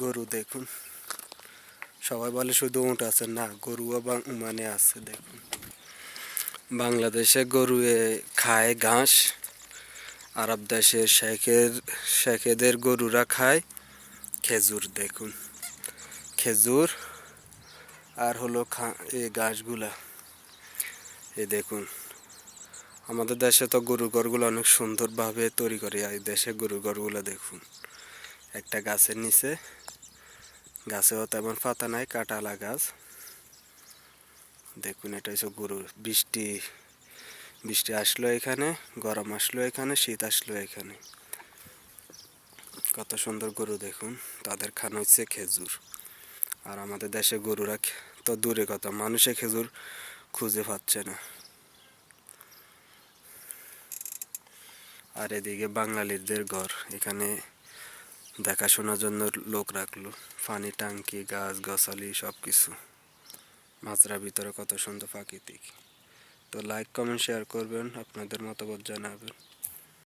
গরু দেখুন। সবাই বলে শুধু উঁট আছে না, গরুও মানে আছে দেখুন। বাংলাদেশে গরু খায় ঘাস, আরব দেশের শেখের, শেখেদের গরুরা খায় খেজুর দেখুন। খেজুর আর হলো খা এই ঘাসগুলা। এই দেখুন, আমাদের দেশে তো গরু ঘরগুলো অনেক সুন্দরভাবে তৈরি করে এই দেশে গরু ঘরগুলো দেখুন। একটা গাছের নিচে গাছেও তেমন পাতা নাই কাটালা গাছ। দেখুন, এটা হচ্ছে গরু বৃষ্টি বৃষ্টি আসলো এখানে, গরম আসলো এখানে, শীত আসলো এখানে। কত সুন্দর গরু দেখুন, তাদের খান হচ্ছে খেজুর। আর আমাদের দেশে গরুরা তো দূরে কথা, মানুষে খেজুর খুঁজে পাচ্ছে না। আর এদিকে বাঙালিদের ঘর, এখানে দেখাশোনার জন্য লোক রাখল। পানি, টাঙ্কি, গাছ, গাছালি সব কিছু মাছরা ভিতরে কত সুন্দর প্রাকৃতিক। তো লাইক কমেন্ট শেয়ার করবেন, আপনাদের মতামত জানাবেন।